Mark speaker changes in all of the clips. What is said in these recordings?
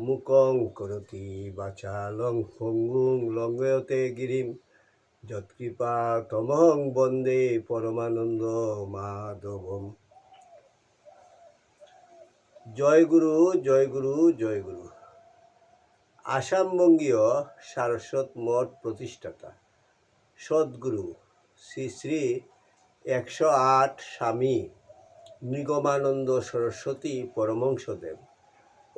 Speaker 1: মুকং করতি বাচালং পঙ্গুং লঙ্ঘয়তে গিরিম। যৎকৃপা তমহং বন্দে পরমানন্দ মাধবম। জয় গুরু জয় গুরু জয় গুরু। আসামবঙ্গীয় সারস্বত মঠ প্রতিষ্ঠাতা সদ্গুরু শ্রী শ্রী একশো আট স্বামী নিগমানন্দ সরস্বতী পরমংসদেব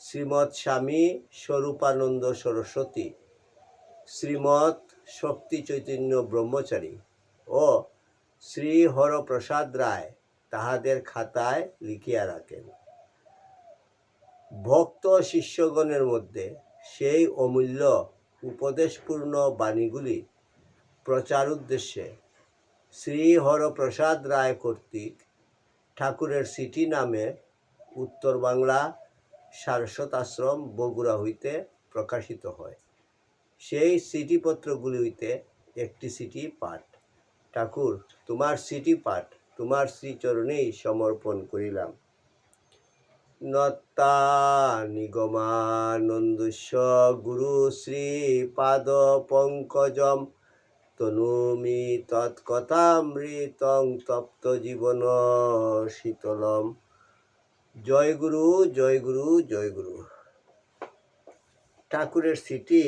Speaker 1: শ্রীমৎ স্বামী স্বরূপানন্দ সরস্বতী, শ্রীমৎ শক্তি চৈতন্য ব্রহ্মচারী ও শ্রী হরপ্রসাদ রায় তাহাদের খাতায় লিখিয়া রাখেন। ভক্ত শিষ্যগণের মধ্যে সেই অমূল্য উপদেশপূর্ণ বাণীগুলি প্রচার উদ্দেশ্যে শ্রী হরপ্রসাদ রায় কর্তৃক ঠাকুরের সিটি নামে উত্তর বাংলা সারস্বত আশ্রম বগুড়া হইতে প্রকাশিত হয়। সেই সিটিপত্রগুলি হইতে একটি সিটি পাঠ। ঠাকুর, তোমার সিটি পাঠ, তোমার শ্রীচরণেই সমর্পণ করিলাম। নত্তা নিগমানন্দস্য গুরু শ্রী পাদ পঙ্কজম তনুমি তৎকথামৃতং তপ্ত জীবন শীতলম। জয় গুরু জয় গুরু জয় গুরু। ঠাকুরের সিটি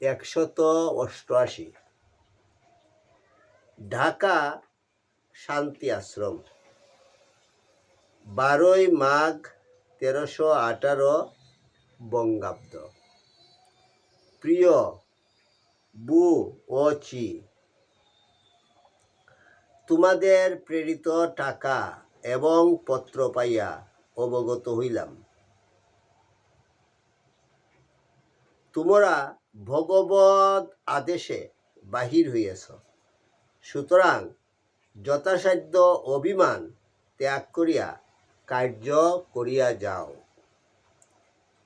Speaker 1: একশত অষ্টআশি। ঢাকা শান্তি আশ্রম। বারোই মাঘ তেরোশো আঠারো বঙ্গাব্দ। প্রিয় বু ও চি, তোমাদের প্রেরিত টাকা এবং পত্র পাইয়া অবগত হইলাম। তোমরা ভগবত আদেশে বাহির হইয়াছ। সুতরাং যথাসাধ্য অভিমান ত্যাগ করিয়া কার্য করিয়া যাও।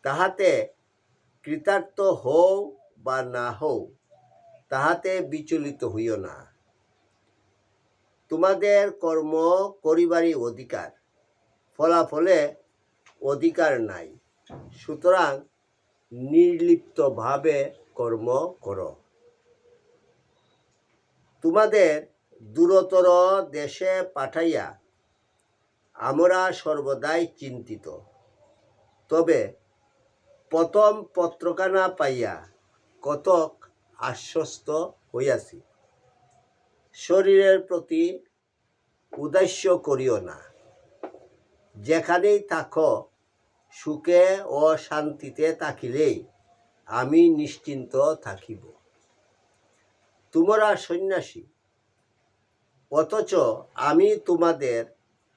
Speaker 1: তাহাতে কৃতার্থ হও বা না হও, তাহাতে বিচলিত হইও না। তোমাদের কর্ম করিবারই অধিকার, ফলাফলে অধিকার নাই। সুতরাং নির্লিপ্তভাবে কর্ম করো। তোমাদের দূরতর দেশে পাঠাইয়া আমরা সর্বদাই চিন্তিত। তবে প্রথম পত্রখানা পাইয়া কতক আশ্বস্ত হইয়াছি। শরীরের প্রতি উদ্দেশ্য করিও না। যেখানেই থাকো, সুখে ও শান্তিতে থাকিলেই আমি নিশ্চিন্ত থাকিব। তোমরা সন্ন্যাসী, অথচ আমি তোমাদের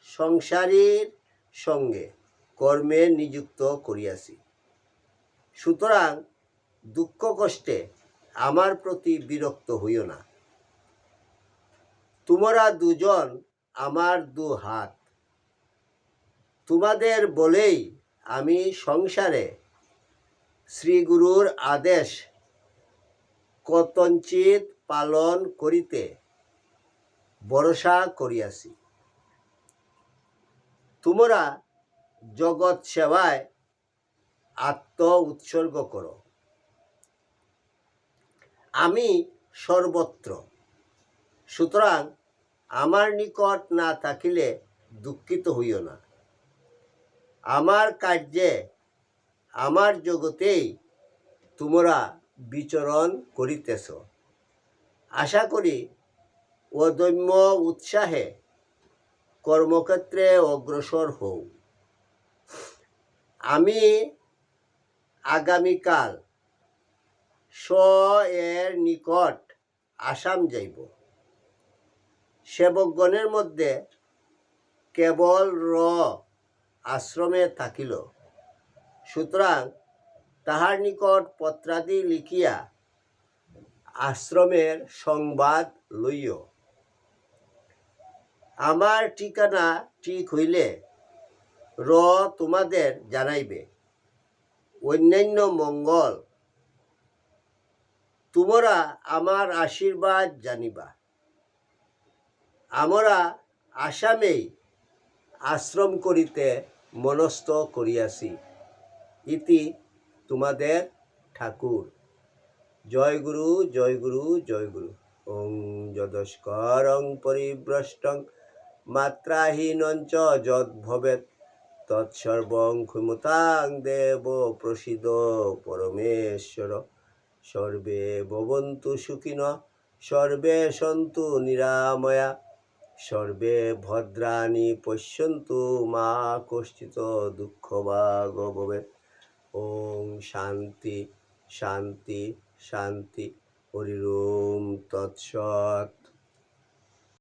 Speaker 1: সংসারীর সঙ্গে কর্মে নিযুক্ত করিয়াছি। সুতরাং দুঃখ কষ্টে আমার প্রতি বিরক্ত হইও না। তোমরা দুজন আমার দু হাত। তোমাদের বলেই আমি সংসারে শ্রীগুরুর আদেশ কতঞ্চিত পালন করিতে ভরসা করিয়াছি। তোমরা জগৎ সেবায় আত্ম উৎসর্গ করো। আমি সর্বত্র। সুতরাং আমার নিকট না থাকিলে দুঃখিত হইও না। আমার কার্যে, আমার জগতেই তোমরা বিচরণ করিতেছ। আশা করি অদম্য উৎসাহে কর্মক্ষেত্রে অগ্রসর হও। আমি আগামীকাল স এর নিকট আসাম যাইব। সেবকগণের মধ্যে কেবল র আশ্রমে থাকিল। সুতরাং তাহার নিকট পত্রাদি লিখিয়া আশ্রমের সংবাদ লইও। আমার ঠিকানা ঠিক হইলে র তোমাদের জানাইবে। অন্যান্য মঙ্গল, তোমরা আমার আশীর্বাদ জানিবা। আমরা আসামেই আশ্রম করিতে মনস্থ করিয়াছি। ইতি তোমাদের ঠাকুর। জয় গুরু জয় গুরু জয় গুরু। ওং যদস্করং পরিভ্রষ্টং মাত্রাহীনঞ্চ যদ ভবেত তৎসর্বং ক্ষমতাং দেব প্রসিদ পরমেশ্বর। সর্বে ভবন্তু সুখিন, সর্বে সন্তু নিরাময়া। সর্বে ভদ্রাণি পশ্যন্তু মা কশ্চিত দুঃখ ভাগ ভবেত ওং শান্তি শান্তি শান্তি হরিম ওম তৎসৎ।